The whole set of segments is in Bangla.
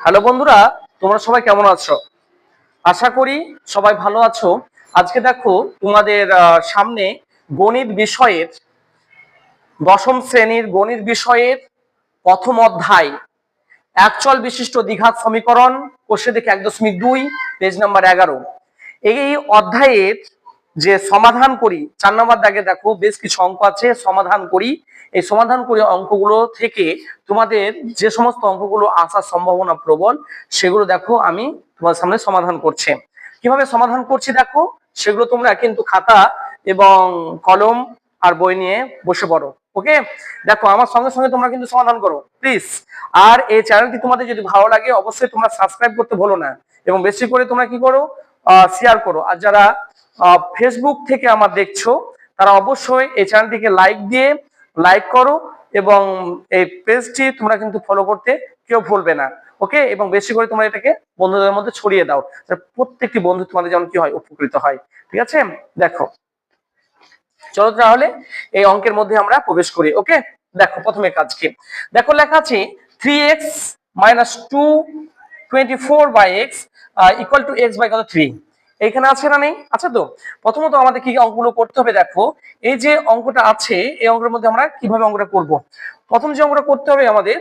হ্যালো বন্ধুরা, তোমরা সবাই কেমন আছো? আশা করি সবাই ভালো আছো। আজকে দেখো তোমাদের সামনে গণিত বিষয়ের দশম শ্রেণির গণিত বিষয়ের প্রথম অধ্যায়। একচল বিশিষ্ট দ্বিঘাত সমীকরণ কোষে দেখে এক দশমিক দুই পেজ নাম্বার এগারো। এই অধ্যায়ের যে সমাধান করি, চার নম্বর দাগে দেখো বেশ কিছু অঙ্ক আছে, সমাধান করি। এই সমাধান করি অঙ্কগুলো থেকে তোমাদের যে সমস্ত অঙ্কগুলো আসার সম্ভাবনা প্রবল, সেগুলো দেখো আমি তোমার সামনে সমাধান করছি। কীভাবে সমাধান করছি দেখো? সেগুলো তোমরা কিন্তু খাতা এবং কলম আর বই নিয়ে বসে পড়ো, ওকে? দেখো, আমার সঙ্গে সঙ্গে তোমরা কিন্তু সমাধান করো প্লিজ আর এই চ্যানেলটি তোমাদের যদি ভালো লাগে, অবশ্যই তোমরা সাবস্ক্রাইব করতে ভুলো না। এবং বেশি করে তোমরা কি করো? শেয়ার করো। আর যারা ফেসবুক থেকে আমার দেখছ, তারা অবশ্যই এই চ্যানেলটিকে লাইক দিয়ে লাইক করো এবং এই পেজটি তোমরা কিন্তু ফলো করতে কেউ ভুলবে না ওকে এবং বেশি করে তোমরা এটাকে বন্ধুদের মধ্যে ছড়িয়ে দাও প্রত্যেকটি বন্ধু তোমাদের যেমন কি হয়, উপকৃত হয়, ঠিক আছে? দেখো, চলো তাহলে এই অঙ্কের মধ্যে আমরা প্রবেশ করি ওকে দেখো, প্রথমে কাজ কি? দেখো, লেখা আছে three x minus two twenty four by x equal to x by কত? থ্রি এইখানে আছে না নেই? আছে তো, প্রথমত আমাদের কি অঙ্কগুলো করতে হবে দেখো। এই যে অঙ্কটা আছে, এই অঙ্কের মধ্যে আমরা কীভাবে অঙ্কটা করব? প্রথম যে অঙ্কটা করতে হবে আমাদের,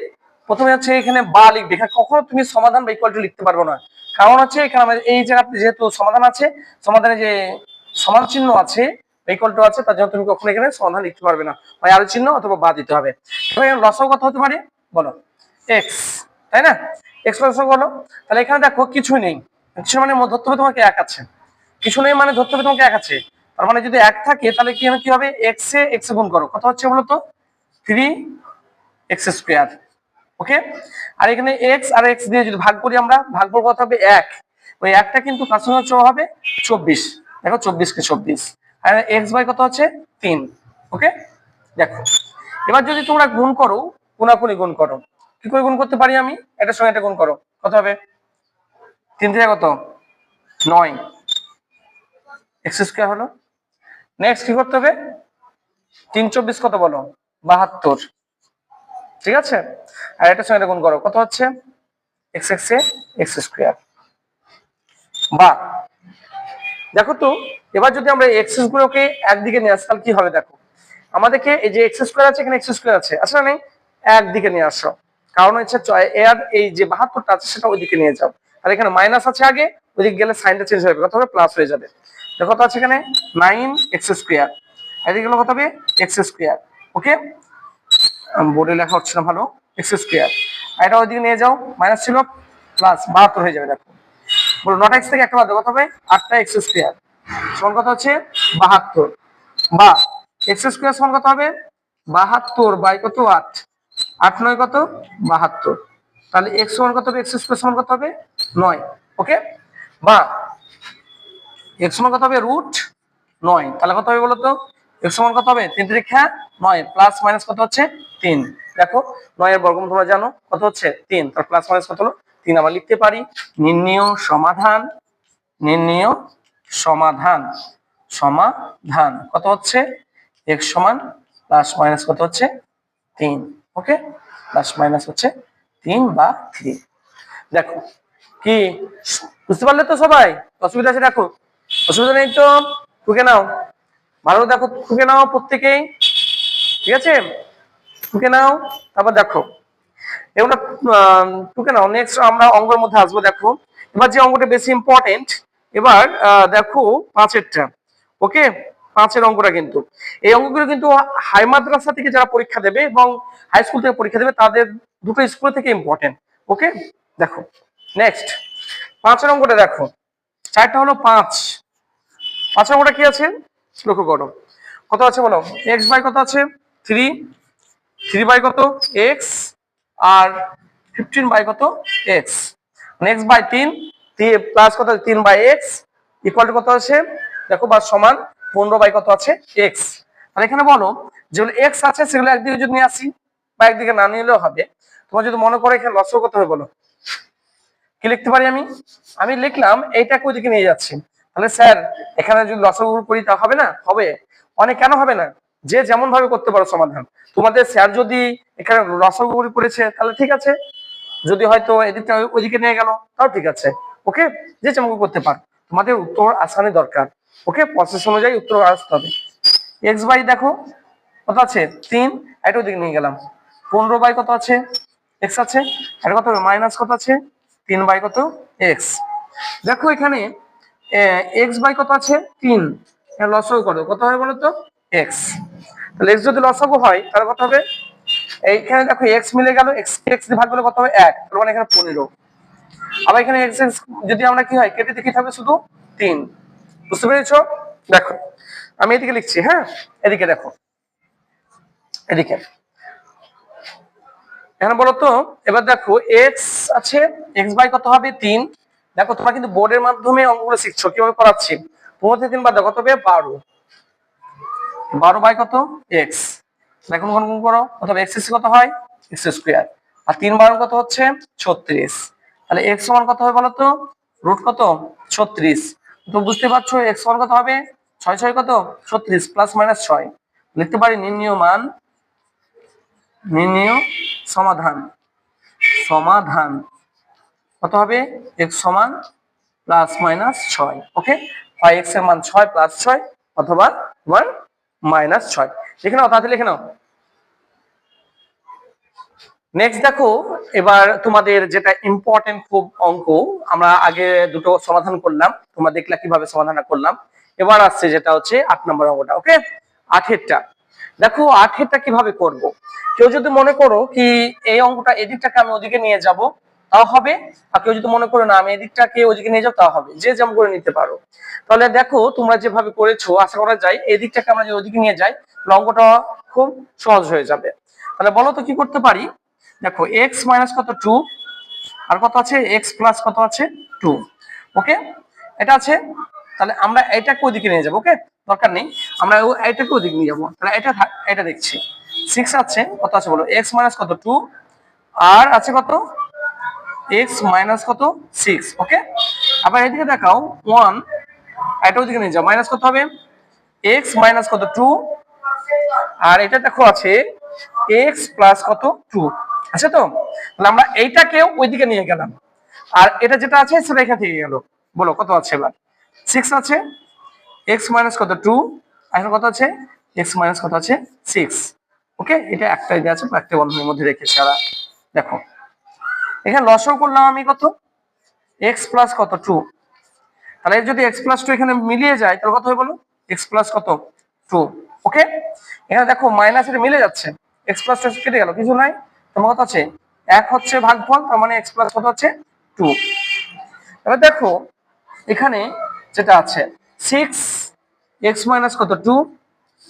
প্রথমে হচ্ছে এখানে বা লিখবে। এখানে কখনো তুমি সমাধান বা ইকুয়াল টু লিখতে পারব না। কারণ হচ্ছে এখানে আমাদের এই জায়গাতে যেহেতু সমাধান আছে, সমাধানে যে সমান চিহ্ন আছে ইকুয়াল টু আছে, তার জন্য তুমি কখনো এখানে সমাধান লিখতে পারবে না। হয় আরও চিহ্ন অথবা বা দিতে হবে। লসাও কত হতে পারে, বলো। এক্স তাই না? এক্স লসাও বলো তাহলে এখানে দেখো কিছুই নেই। কিছু মানে ধরতে হবে তোমাকে এক আছে। কিছু নেই মানে ধরতে হবে তোমাকে এক আছে। তার মানে যদি এক থাকে, তাহলে কি কি হবে? এক্স এ এক্স গুণ করো। কত হচ্ছে বলো তো থ্রি এক্স স্কোয়ার ওকে আর এখানে এক্স আর এক্স দিয়ে যদি ভাগ করি আমরা, ভাগ করব কত হবে? এক। ওই একটা কিন্তু কার সঙ্গে হচ্ছে হবে? চব্বিশ। দেখো চব্বিশ কে চব্বিশ। আর এক্স বাই কত হচ্ছে? তিন। ওকে দেখো। এবার যদি তোমরা গুণ করো কোনাকুনি গুণ করো। কি করে গুণ করতে পারি আমি? এটার সঙ্গে এটা গুণ করো। কত হবে? তিন থেকে কত? নয়। এক্স স্কোয়ার হলো। নেক্সট কি করতে হবে? তিন চব্বিশ কত বলো? বাহাত্তর। ঠিক আছে? আর এটার সঙ্গে গুণ করো। কত হচ্ছে? এক্স এক্স এক্স বা, দেখো তো, এবার যদি আমরা এক্সেস গুলোকে একদিকে নিয়ে আসি, তাহলে কি হবে দেখো? আমাদেরকে এই যে এক্স স্কোয়ার আছে, এখানে এক্স স্কোয়ার আছে। আসলে নেই? একদিকে নিয়ে আসো। কারণ হচ্ছে এর এই যে বাহাত্তরটা আছে, সেটা ওইদিকে নিয়ে যাও। আর এখানে মাইনাস আছে আগে, ওইদিকে গেলে সাইনটা চেঞ্জ যাবে কত হবে প্লাস হয়ে যাবে। দেখো তো আছে এখানে নাইন এক্স স্কোয়ার এদিকে গেলে কত হবে? এক্স স্কোয়ার ওকে বোর্ডে লেখা হচ্ছে না ভালো। এক্স স্কোয়ার আর এটা ওইদিকে নিয়ে যাও মাইনাস ছিল প্লাস বাহাত্তর হয়ে যাবে, দেখো। বলো, নট এক্স থেকে একটা বাদ হবে? আটটা এক্স স্কোয়ার সমান কত হচ্ছে? বাহাত্তর। বা এক্স স্কোয়ার সমান কত হবে? বাহাত্তর বাই কত? আট। আট নয় কত? বাহাত্তর। তাহলে এক্স সমান কত হবে? এক্স স্কোয়ার সমান কত হবে? নয় ওকে বা এক সমান কত হবে? রুট নয়। তাহলে কত হবে বলতো? এক সমান কত হবে? তিন তিরিক্ষা নয়। প্লাস মাইনাস কত হচ্ছে? তিন। দেখো, নয়ের বর্গমূল তোমরা জানো, কত হচ্ছে? তিন। তার প্লাস মাইনাস কত হলো? তিন আমরা লিখতে পারি নির্ণয় সমাধান নির্ণয় সমাধান সমাধান। কত হচ্ছে? এক সমান প্লাস মাইনাস কত হচ্ছে? তিন ওকে প্লাস মাইনাস হচ্ছে তিন বা থ্রি দেখো কি? বুঝতে পারলে তো সবাই? অসুবিধা আছে, দেখো। অসুবিধা নেই তো টুকে নাও। ভালো দেখো টুকে নাও প্রত্যেকেই। ঠিক আছে? টুকে নাও, তারপর দেখো। এগুলো টুকে নাও। নেক্সট আমরা অঙ্কের মধ্যে আসব, দেখো। এবার যে অঙ্কটা বেশি ইম্পর্টেন্ট এবার দেখো পাঁচেরটা। ওকে পাঁচের অঙ্কটা কিন্তু। এই অঙ্কগুলো কিন্তু হাই মাদ্রাসা থেকে যারা পরীক্ষা দেবে এবং হাই স্কুল থেকে পরীক্ষা দেবে, তাদের দুটো স্কুল থেকে ইম্পর্টেন্ট ওকে দেখো। নেক্সট পাঁচের অঙ্কটা দেখো। চারটা হলো পাঁচ। পাঁচের অঙ্কটা কি আছে? লক্ষ্য করো। কত আছে বলো? এক্স বাই কত আছে? থ্রি থ্রি বাই কত? এক্স আর ফিফটিন বাই কত? এক্স নেক্সট বাই তিন। প্লাস কত তিন বাই এক্স ইকুয়াল টু কত আছে? দেখো, বা সমান পনেরো বাই কত আছে? এক্স আর এখানে বলো যেগুলো এক্স আছে, সেগুলো একদিকে যদি নিয়ে আসি, বা একদিকে না নিলেও হবে, তোমার যদি মনে করো এখানে লসও কত হবে, বলো। কি লিখতে পারি আমি? আমি লিখলাম এইটাকে ওইদিকে নিয়ে যাচ্ছি? তাহলে স্যার, এখানে যদি লসগু করি তা হবে না? হবে। অনেক কেন হবে না? যে যেমন ভাবে করতে পারো সমাধান। তোমাদের স্যার যদি এখানে লসগু করেছে, তাহলে ঠিক আছে। যদি হয়তো এদিকটা ওইদিকে নিয়ে গেল, তাও ঠিক আছে। ওকে? যে যেমন করতে পার। তোমাদের উত্তর আসানি দরকার। ওকে? প্রসেস অনুযায়ী উত্তর আসতে হবে। এক্স বাই দেখো। কত আছে? তিন। এটা ওদিকে নিয়ে গেলাম। পনেরো বাই কত আছে? এক্স আছে। এটা কত মাইনাস কত আছে? তিন বাই কত? এক্স দেখো এখানে এক্স বাই কত আছে? তিন। লসও করো কত? হবে বলো তো এক্স তাহলে এক্স যদি লসগু হয়, তাহলে কত হবে? এইখানে দেখো এক্স মিলে গেল এক্স এক্স ভাগ করলে কত হবে? এক। তার মানে এখানে পনেরো। আবার এখানে এক্স এক্স যদি আমরা কি হয়, কেটে দেখি থাকবে শুধু? তিন। বুঝতে পেরেছ? দেখো, আমি এদিকে লিখছি হ্যাঁ? এদিকে দেখো। এদিকে। এখানে বলো তো? এবার দেখো এক্স আছে এক্স বাই কত হবে? তিন। দেখো, তোমরা কিন্তু বোর্ডের মাধ্যমে অঙ্কগুলো শিখছো, কীভাবে করাচ্ছি পনেরো তিন দাও কত হবে বারো। বারো বাই কত? এক্স দেখুন কোন কোন করো? কত এক্স কত হয়? এক্স স্কোয়ার আর তিন বারো কত হচ্ছে? ছত্রিশ। তাহলে এক্স সমান কত হবে বলো তো? রুট কত? ছত্রিশ। তো বুঝতে পারছ এক্স সমান কত হবে? ছয় ছয় কত? ছত্রিশ প্লাস মাইনাস ছয়। লিখতে পারি নির্ণীয় মান নির্ণীয় সমাধান। সমাধান। কত হবে? এক্স সমান প্লাস মাইনাস ছয়। ওকে হয় এক্সের মান ছয় প্লাস ছয় অথবা ওয়ান মাইনাস ছয়। লিখে নাও, তাড়াতাড়ি লিখে নাও। নেক্সট দেখো, এবার তোমাদের যেটা ইম্পর্টেন্ট খুব অঙ্ক, আমরা আগে দুটো সমাধান করলাম, তোমরা দেখলা কীভাবে সমাধান করলাম। এবার আসছে যেটা হচ্ছে আট নম্বর অঙ্কটা ওকে আঠেরটা। দেখো আখেরটা কীভাবে করব? কেউ যদি মনে করো কি এই অঙ্কটা এদিকটাকে আমি ওদিকে নিয়ে যাব, তাও হবে। আর কেউ যদি মনে করো না, আমি এদিকটাকে ওদিকে নিয়ে যাব, তাও হবে। যে যেমন করে নিতে পারো। তাহলে দেখো, তোমরা যেভাবে করেছ, আশা করা যায় এদিকটাকে আমরা যদি ওদিকে নিয়ে যাই অঙ্কটা খুব সহজ হয়ে যাবে। তাহলে বলো তো কি করতে পারি? দেখো এক্স মাইনাস কত? টু আর কত আছে? এক্স প্লাস কত আছে? টু ওকে এটা আছে? তাহলে আমরা এটাকে ওদিকে নিয়ে যাব ওকে দরকার নেই। আমরা এটাকে ওদিকে নিয়ে যাব। তাহলে এটা এটা দেখছি। সিক্স আছে, কত আছে বলো? এক্স মাইনাস কত? টু আর আছে কত? এক্স মাইনাস কত? সিক্স ওকে আবার এদিকে দেখাও ওয়ান এটা ওদিকে নিয়ে যাও। মাইনাস কত হবে? এক্স মাইনাস কত? টু আর এটা দেখো আছে এক্স প্লাস কত? টু আছে তো? তাহলে আমরা এইটাকেও ওইদিকে নিয়ে গেলাম। আর এটা যেটা আছে সেটা এখান থেকে গেল। বলো, কত আছে এবার? সিক্স আছে এক্স মাইনাস কত? টু এখন কত আছে? এক্স মাইনাস কত আছে? সিক্স ওকে এটা একটা ইয়ে আছে একটা বন্ধনের মধ্যে রেখেছি আর দেখো, এখানে লসও করলাম আমি কত? এক্স প্লাস কত? টু তাহলে যদি এক্স প্লাস টু এখানে মিলিয়ে যায়, তাহলে কত হবে বলো? এক্স প্লাস কত? টু ওকে এখানে দেখো মাইনাস এটা মিলে যাচ্ছে। এক্স প্লাস টু কেটে গেল, কিছু নাই। তোমার কত আছে? এক হচ্ছে ভাগফল, তার মানে এক্স প্লাস কত হচ্ছে টু এবার দেখো, এখানে যেটা আছে সিক্স এক্স মাইনাস কত টু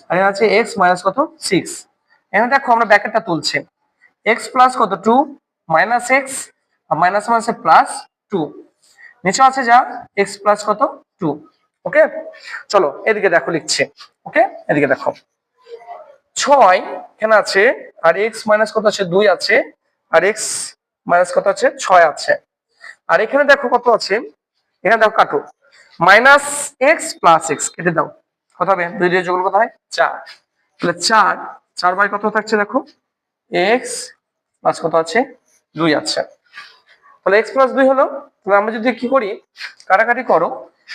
আর এখানে আছে এক্স মাইনাস কত সিক্স এখানে দেখো আমরা ব্যাকেটটা তুলছি। এক্স প্লাস কত টু মাইনাস এক্স আর মাইনাস মাইনাসে প্লাস টু নিচে আছে যা এক্স প্লাস কত টু ওকে চলো, এদিকে দেখো লিখছে ওকে এদিকে দেখো। ছয়, এখানে আছে, আর এক্স মাইনাস কত আছে দুই আছে, আর এক্স মাইনাস কত আছে ছয় আছে। আর এখানে দেখো কত আছে, এখানে দেখো কাটো। মাইনাস এক্স প্লাস এক্স কেটে দাও। কত হবে দুই দিয়ে যোগল কত হয়? চার। তাহলে চার চার বাই কত থাকছে দেখো? এক্স প্লাস কত আছে? দুই আছে। তাহলে এক্স প্লাস দুই হলো, তাহলে আমরা যদি কি করি? কাটাকাটি করো।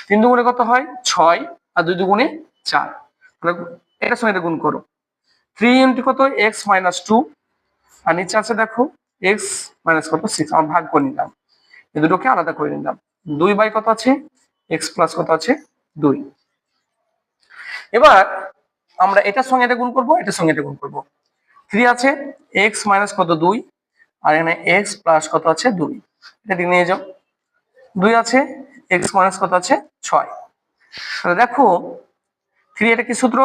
তিন দুগুণে কত হয়? ছয় আর দুই দুগুণে চার। তাহলে এটার সঙ্গে গুণ করো। থ্রি ইন্টু কত? এক্স মাইনাস টু আর নিচে আছে দেখো এক্স মাইনাস কত? সিক্স আমরা ভাগ করে নিলাম। এই দুটোকে আলাদা করে নিলাম। দুই বাই কত আছে? এক্স প্লাস কত আছে? দুই। এবার আমরা এটার সঙ্গে এটা গুণ করব, এটার সঙ্গে এটা গুণ করব। থ্রি আছে এক্স মাইনাস কত? দুই। আর এখানে এক্স প্লাস কত আছে? দুই। এটা দিকে নিয়ে যাও। দুই আছে এক্স মাইনাস কত আছে? ছয়। তাহলে দেখো থ্রি এটা কি সূত্র?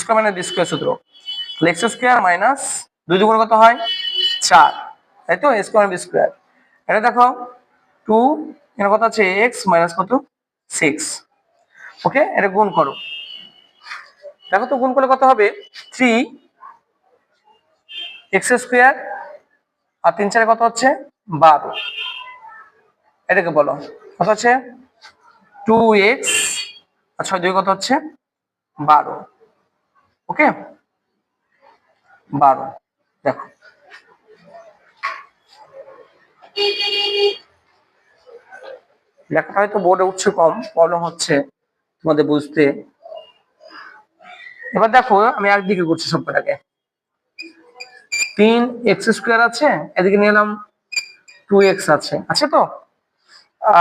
স্কোয়ার মাইনাস বি স্কোয়ার সূত্র। এক্স স্কোয়ার মাইনাস দুই দুগুণ কত হয়? চার। তাই তো? স্কোয়ার বি স্কোয়ার এটা দেখো টু এখানে কত আছে? এক্স মাইনাস কত? Six okay? এটা গুণ করো। দেখো তো গুণ করলে কত হবে? থ্রি এক্স স্কোয়ার আর তিন চারে কত হচ্ছে? বারো। এটাকে বলো। কত হচ্ছে? টু এক্স আর ছয় দুই কত হচ্ছে? বারো। ওকে? বারো। দেখো। লেখাটা হয়তো বোর্ডে উঠছে কম প্রবলেম হচ্ছে তোমাদের বুঝতে। এবার দেখো, আমি একদিকে করছি সবকটাকে তিন এক্স স্কোয়ার আছে, এদিকে নিয়ে এলাম টু এক্স আছে আছে তো?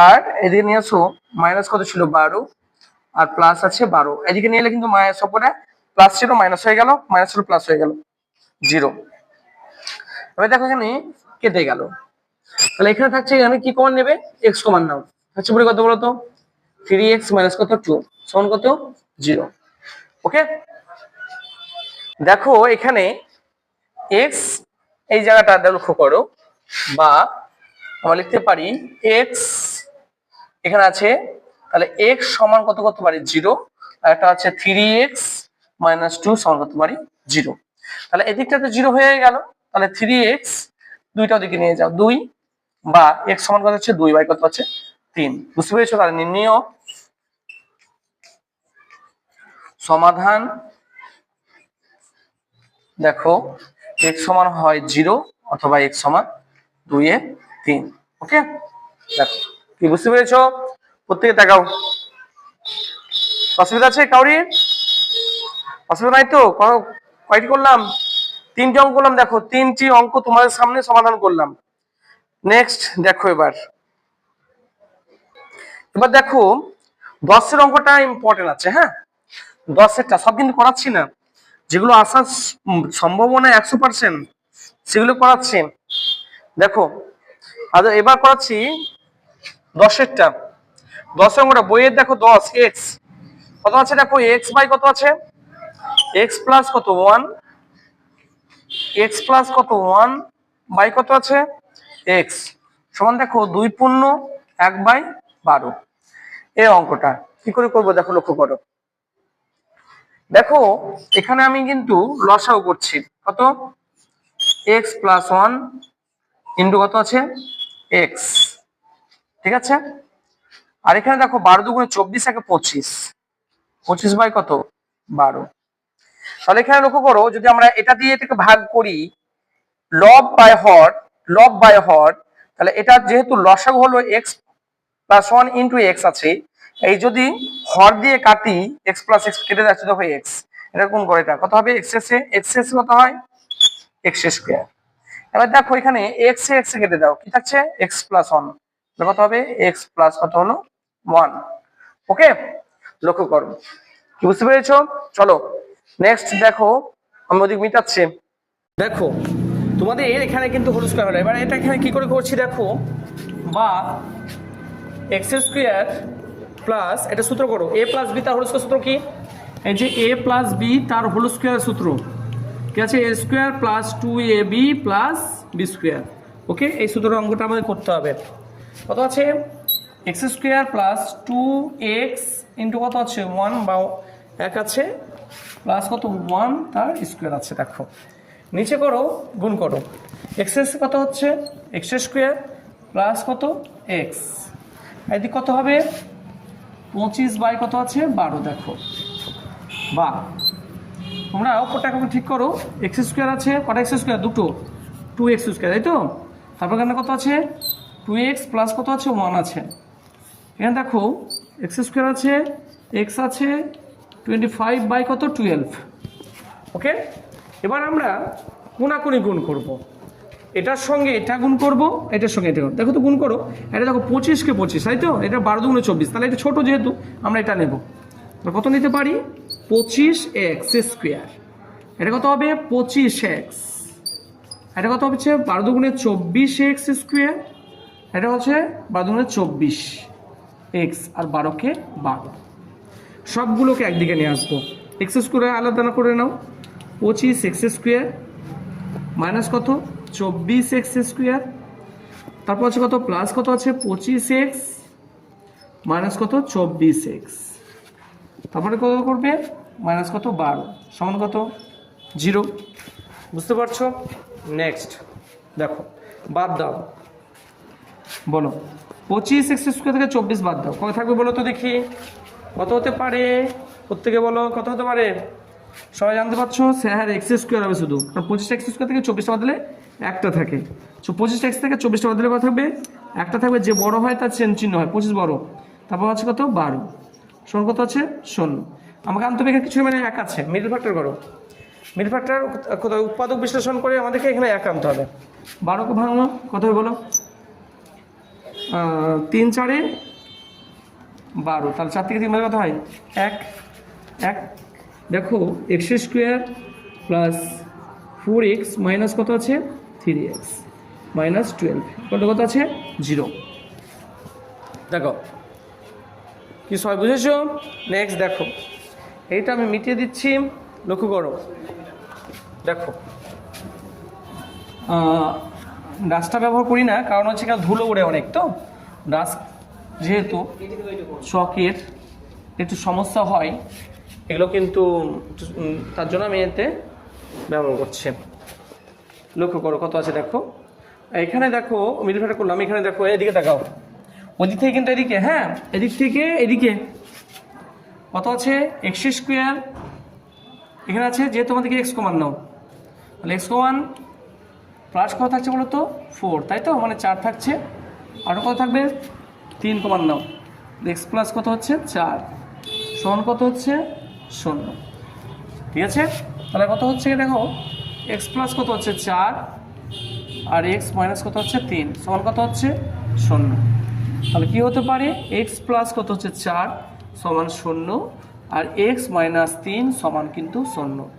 আর এদিকে নিয়ে আসো মাইনাস কত ছিল? বারো। আর প্লাস আছে বারো। এদিকে নিয়ে এলে কিন্তু সবকটা প্লাস ছিল মাইনাস হয়ে গেল মাইনাস ছিল প্লাস হয়ে গেল জিরো এবার দেখো এখানে কেটে গেল। তাহলে এখানে থাকছে আমি কি কমান নেবে? এক্স কমান নাও। থাকছে পরে কত বলতো? থ্রি এক্স মাইনাস কত? টু সমান কত? জিরো ওকে দেখো এখানে এক্স এই জায়গাটা লক্ষ্য করো, বা আমরা লিখতে পারি এক্স এখানে আছে, তাহলে এক্স সমান কত করতে পারি জিরো আর একটা আছে থ্রি এক্স মাইনাস টু সমান করতে পারি জিরো তাহলে এদিকটা তো জিরো হয়ে গেল, তাহলে থ্রি এক্স দুইটা দিকে নিয়ে যাও, দুই, বা এক্স সমান কত হচ্ছে দুই বাই কত হচ্ছে তিন। বুঝতে পেরেছ তাহলে নির্ণয়? সমাধান দেখো এক্স সমান হয় জিরো অথবা এক্স সমান দুই এ তিন ওকে দেখো, কি বুঝতে পেরেছ? প্রত্যেকে দেখাও অসুবিধা আছে কাউরির অসুবিধা নাই তো? কয়টি করলাম? তিনটি অঙ্ক করলাম, দেখো, তিনটি অঙ্ক তোমাদের সামনে সমাধান করলাম। নেক্সট দেখো এবার। এবার দেখো, দশের অঙ্কটা ইম্পর্টেন্ট আছে হ্যাঁ? দশেরটা, সব কিন্তু করাচ্ছি না। যেগুলো আসার সম্ভাবনা একশো পার্সেন্ট সেগুলো করাচ্ছি। দেখো, আজ এবার করাচ্ছি দশেরটা। দশের অঙ্কটা বইয়ের দেখো দশ এক্স কত আছে দেখো? এক্স বাই কত আছে? এক্স প্লাস কত? ওয়ান এক্স প্লাস কত? ওয়ান বাই কত আছে? এক্স সমান দেখো দুই পূর্ণ, এক বাই বারো। এই অঙ্কটা। কি করে করব দেখো, লক্ষ্য করো। দেখো, এখানে আমি কিন্তু লসাও করছি। কত? এক্স প্লাস ওয়ান ইন্টু কত আছে? এক্স ঠিক আছে? আর এখানে দেখো, বারো দুগুণে চব্বিশ একে পঁচিশ। পঁচিশ বাই কত? বারো। তাহলে এখানে লক্ষ্য করো, যদি আমরা এটা দিয়ে এটাকে ভাগ করি লব বাই হর লব বাই হর, তাহলে এটা যেহেতু লসাগু হলো x plus one into x আছে এই যদি হর দিয়ে কাটি এক্স প্লাস এক্স কেটে যাচ্ছে দেখো এক্স এটা কোন করে কত হবে? এক্স এসে এক্স এসে কত হয়? এক্স স্কোয়ার এবার দেখো এখানে এক্স এ এক্স কেটে দাও, কি থাকছে? এক্স প্লাস ওয়ান কত হবে? এক্স প্লাস কত হলো? One okay? লক্ষ্য করো। কি বুঝতে পেরেছ? চলো। নেক্সট দেখো আমি ওদিক মিটাচ্ছি। দেখো, তোমাদের এর এখানে কিন্তু হোল স্কোয়ার হলো। এবার এটা এখানে কি করে করছি দেখো? বা এক্স স্কোয়ার প্লাস এটা সূত্র করো এ প্লাস বি তার হোল স্কোয়ার সূত্র কি? এই যে এ প্লাস বি তার হোল স্কোয়ার সূত্র। কি আছে? A square plus two A B plus B square okay এই সূত্রের অঙ্কটা আমাদের করতে হবে। কত আছে? X square plus two x into কত আছে? ওয়ান বা এক আছে। প্লাস কত? ওয়ান তার স্কোয়ার আছে, দেখো। নিচে করো, গুণ করো। এক্স কত হচ্ছে? এক্স স্কোয়ার প্লাস কত? এক্স এদিক কত হবে? পঁচিশ বাই কত আছে? বারো, দেখো। বা, তোমরা অপরটা এখন ঠিক করো। এক্স স্কোয়ার আছে, কটা এক্স স্কোয়ার দুটো। টু এক্স স্কোয়ার তাই তো? তারপর এখানে কত আছে? টু এক্স প্লাস কত আছে? ওয়ান আছে। এখানে দেখো এক্স স্কোয়ার আছে এক্স আছে টোয়েন্টি ফাইভ বাই কত? টুয়েলভ ওকে এবার আমরা কোনাকুনি গুণ করব। এটার সঙ্গে এটা গুণ করব, এটার সঙ্গে এটা দেখো তো গুণ করো। এটা দেখো পঁচিশকে পঁচিশ, তাই তো? এটা বারো দুগুণে চব্বিশ। তাহলে এটা ছোটো যেহেতু, আমরা এটা নেব। কত নিতে পারি? পঁচিশ এক্স স্কোয়ার। এটা কত হবে? পঁচিশ এক্স। এটা কত হচ্ছে? বারো দুগুণে চব্বিশ এক্স স্কোয়ার। এটা হচ্ছে বারো দুগুণে চব্বিশ এক্স আর বারোকে বারো। সবগুলোকে একদিকে নিয়ে আসব। এক্স স্কোয়ার আলাদা করে নাও। পঁচিশ এক্স স্কোয়ার। মাইনাস কত? চব্বিশ এক্স স্কোয়ার। তারপর আছে কত? প্লাস কত আছে? পঁচিশ এক্স মাইনাস কত? চব্বিশ এক্স। তারপরে কত করবে? মাইনাস কত? বারো। সমান কত? জিরো। বুঝতে পারছ? নেক্সট। দেখো, বাদ দাও। বলো, পঁচিশ এক্স স্কোয়ার থেকে চব্বিশ বাদ দাও। কত থাকবে বলো তো দেখি? কত হতে পারে? প্রত্যেকে বলো, কত হতে পারে? সবাই জানতে পারছ স্যার এক্স স্কোয়ার হবে শুধু। কারণ পঁচিশটা এক্স স্কোয়ার থেকে চব্বিশটা বদলে একটা থাকে। সো পঁচিশটা এক্স থেকে চব্বিশটা বদলে কত থাকবে? একটা থাকবে, যে বড় হয় তার চেন চিহ্ন হয়, পঁচিশ বড়। তারপর হচ্ছে কত? বারো। শূন্য কত আছে শূন্য আমাকে আনতে হবে কিছু মানে এক আছে। মিডল ফ্যাক্টর করো। মিডল ফ্যাক্টর উৎপাদক বিশ্লেষণ করে আমাদেরকে এখানে এক আনতে হবে। বারোকে ভাঙলো, কত হবে বলো তিন চারে বারো। তাহলে চার থেকে তিন বাজে কত হয়? এক। এক। দেখো x square plus four x minus কত আছে? থ্রি এক্স মাইনাস টুয়েলভ কত কত আছে? জিরো দেখো, কি সবাই বুঝেছ? নেক্সট দেখো। এইটা আমি মিটিয়ে দিচ্ছি, লক্ষ্য করো। দেখো। ডাস্টটা ব্যবহার করি না, কারণ হচ্ছে এখানে ধুলো উড়ে অনেক, তো? ডাস্ট যেহেতু, চকের একটু সমস্যা হয় এগুলো কিন্তু তার জন্য আমি এতে ব্যবহার করছি। লক্ষ্য করো কত আছে দেখো। এখানে দেখো মিডিল ফ্যাক্টর করলাম, এখানে দেখো, এদিকে তাকাও। ওদিক থেকে কিন্তু এদিকে হ্যাঁ এদিক থেকে এদিকে। কত আছে? এক্স স্কোয়ার এখানে আছে যে তোমাদেরকে এক্স কমান নাও। তাহলে এক্স কমান প্লাস কত থাকছে বলো তো? ফোর তাই তো? মানে চার থাকছে। আরও কত থাকবে? তিন কমান নাও। এক্স প্লাস কত হচ্ছে? চার। সমান কত হচ্ছে? শূন্য। ঠিক আছে? তাহলে কত হচ্ছে দেখো? এক্স প্লাস কত হচ্ছে? চার। আর এক্স মাইনাস কত হচ্ছে? তিন। সমান কত হচ্ছে? শূন্য। তাহলে কি হতে পারে? এক্স প্লাস কত হচ্ছে? চার সমান শূন্য। আর এক্স মাইনাস তিন সমান কিন্তু শূন্য।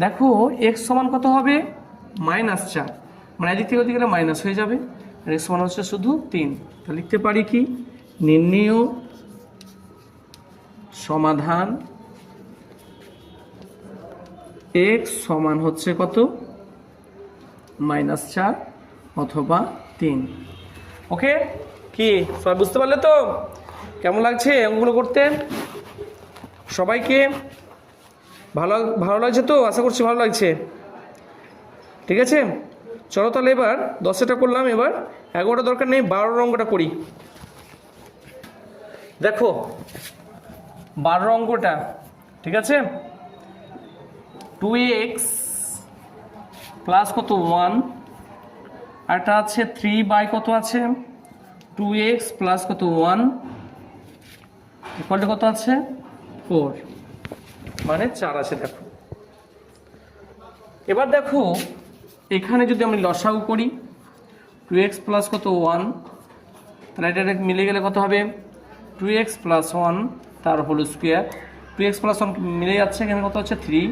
দেখো এক্স সমান কত হবে? মাইনাস চার। মানে এদিক থেকে ওদিকে মাইনাস হয়ে যাবে। আর এক্স সমান হচ্ছে শুধু তিন। তা লিখতে পারি কি? নির্ণেয় সমাধান এক্স সমান হচ্ছে কত? মাইনাস চার অথবা তিন। ওকে? কি, সবাই বুঝতে পারলে তো? কেমন লাগছে অঙ্কগুলো করতে? সবাইকে ভালো ভালো লাগছে তো? আশা করছি ভালো লাগছে। ঠিক আছে? চলো তাহলে এবার দশটা করলাম এবার। এগারোটা দরকার নেই, বারোর অঙ্কটা করি। দেখো, বারোর অঙ্কটা, ঠিক আছে? টু এক্স প্লাস কত ওয়ান আরটা আছে থ্রি বাই কত আছে? টু এক্স প্লাস কত ওয়ান ইকুয়ালটা কত আছে? ফোর মানে চার আছে, দেখো। এবার দেখো, এখানে যদি আমি লসাগু করি টু এক্স প্লাস কত ওয়ান তাহলে এটা মিলে গেলে কত হবে? টু এক্স প্লাস ওয়ান তার whole square two x plus one মিলে যাচ্ছে, এখানে কত হচ্ছে থ্রি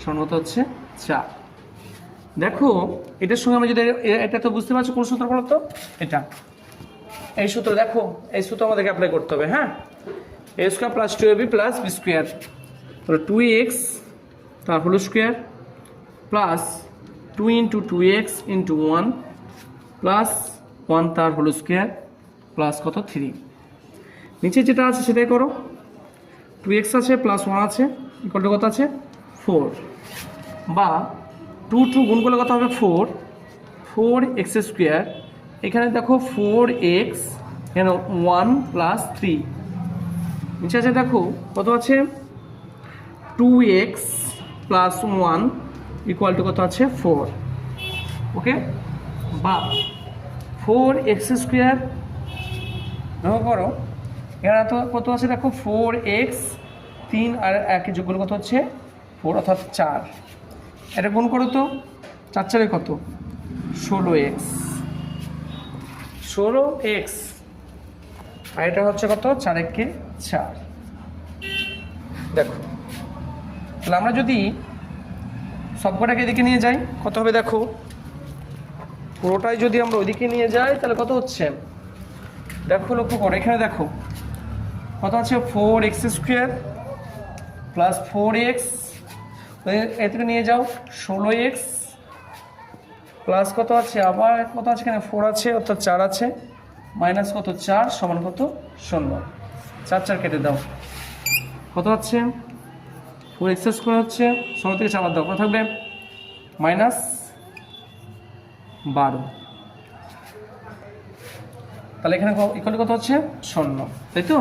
সমান কত হচ্ছে চার। দেখো, এটার সঙ্গে আমরা যদি এটা তো বুঝতে পারছ কোন সূত্র বলো তো এটা। এই সূত্র, দেখো, এই সূত্র আমাদেরকে অ্যাপ্লাই করতে হবে হ্যাঁ? A square plus two A B plus B square তাহলে টু এক্স তার whole square plus two into two x into one plus one তার হোল স্কোয়ার প্লাস কত? থ্রি নিচে যেটা আছে সেটাই করো। টু এক্স আছে প্লাস ওয়ান আছে ইকুয়াল কত আছে? ফোর বা টু টু গুণ করলে কত হবে? ফোর। Four x square. এখানে দেখো ফোর এক্স, এখানে ওয়ান প্লাস থ্রি। নিচে আছে দেখো কত আছে? Two x plus one equal to কত আছে? ফোর। ওকে? বা ফোর এক্স স্কোয়ার দেখো করো। এখানে তো কত আছে? দেখো ফোর এক্স, তিন আর একই যোগগুলো কত হচ্ছে? ফোর অর্থাৎ চার। এটা গুণ করো তো, চার চারে কত? ষোলো এক্স ষোলো এক্স আর এটা হচ্ছে কত? চার একে চার। দেখো, তাহলে আমরা যদি সবকটাকে এদিকে নিয়ে যাই, কত হবে দেখো? পুরোটাই যদি আমরা ওইদিকে নিয়ে যাই, তাহলে কত হচ্ছে? দেখো, লক্ষ্য করো, এখানে দেখো, কত আছে? Four x square plus four x এ থেকে নিয়ে যাও, ষোলো এক্স প্লাস কত আছে? আবার কত আছে এখানে? ফোর আছে, অর্থাৎ চার আছে। মাইনাস কত? চার সমান কত? শূন্য চার চার কেটে দাও। কত হচ্ছে? ফোর এক্স স্কোয়ার হচ্ছে, ষোলো থেকে চার দাও। কত থাকবে? মাইনাস বারো। তাহলে এখানে ইকুয়াল কত হচ্ছে? শূন্য তাই তো?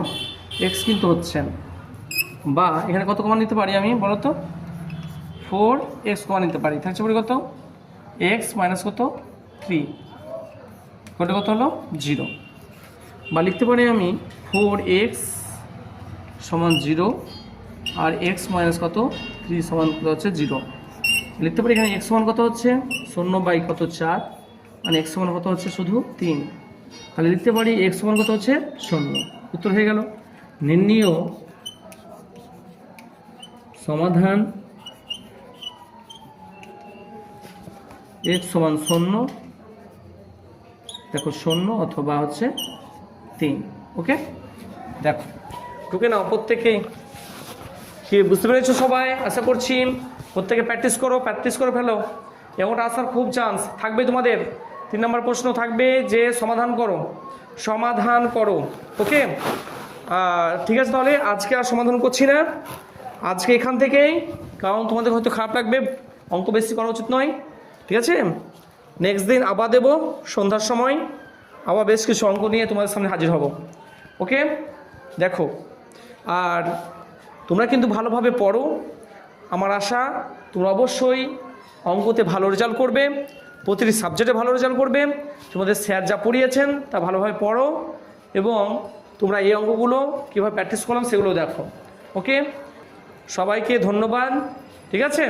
এক্স কিন্তু হচ্ছে। বা এখানে কত কমান নিতে পারি আমি, বলো তো? ফোর এক্স কমা নিতে পারি। থাকছে পরে কত? এক্স মাইনাস কত? থ্রি। কোনটা কত হলো? জিরো। বা লিখতে পারি আমি ফোর এক্স সমান জিরো আর এক্স মাইনাস কত? থ্রি সমান কত হচ্ছে জিরো। লিখতে পারি এখানে এক্স সমান কত হচ্ছে? শূন্য বাই কত চার? মানে এক্স সমান কত হচ্ছে? শুধু তিন। তাহলে লিখতে পারি এক্স সমান কত হচ্ছে? শূন্য। উত্তর হয়ে গেল। নির্ণীয় সমাধান এক্স সমান শূন্য, দেখো শূন্য অথবা হচ্ছে তিন ওকে দেখো, ঢুকে নাও প্রত্যেকেই কি, বুঝতে পেরেছ সবাই? আশা করছি প্রত্যেকে প্র্যাকটিস করো প্র্যাকটিস করে ফেলো। এমনটা আসার খুব চান্স থাকবে তোমাদের। তিন নম্বর প্রশ্ন থাকবে যে সমাধান করো। সমাধান করো ওকে ঠিক আছে তাহলে, আজকে আর সমাধান করছি না। আজকে এখান থেকেই, কারণ তোমাদের হয়তো খারাপ লাগবে। অঙ্ক বেশি করা উচিত নয়। ঠিক আছে? নেক্সট দিন আবার দেবো, সন্ধ্যার সময়। আবার বেশ কিছু অঙ্ক নিয়ে তোমাদের সামনে হাজির হব। ওকে দেখো, আর তোমরা কিন্তু ভালোভাবে পড়ো। আমার আশা, তোমরা অবশ্যই অঙ্কতে ভালো রেজাল্ট করবে, প্রতিটি সাবজেক্টে ভালো রেজাল্ট করবে। তোমাদের স্যার যা পড়িয়েছেন, তা ভালোভাবে পড়ো এবং তোমরা এই অঙ্কগুলো কীভাবে প্র্যাকটিস করলাম সেগুলো দেখো। ওকে সবাইকে ধন্যবাদ, ঠিক আছে?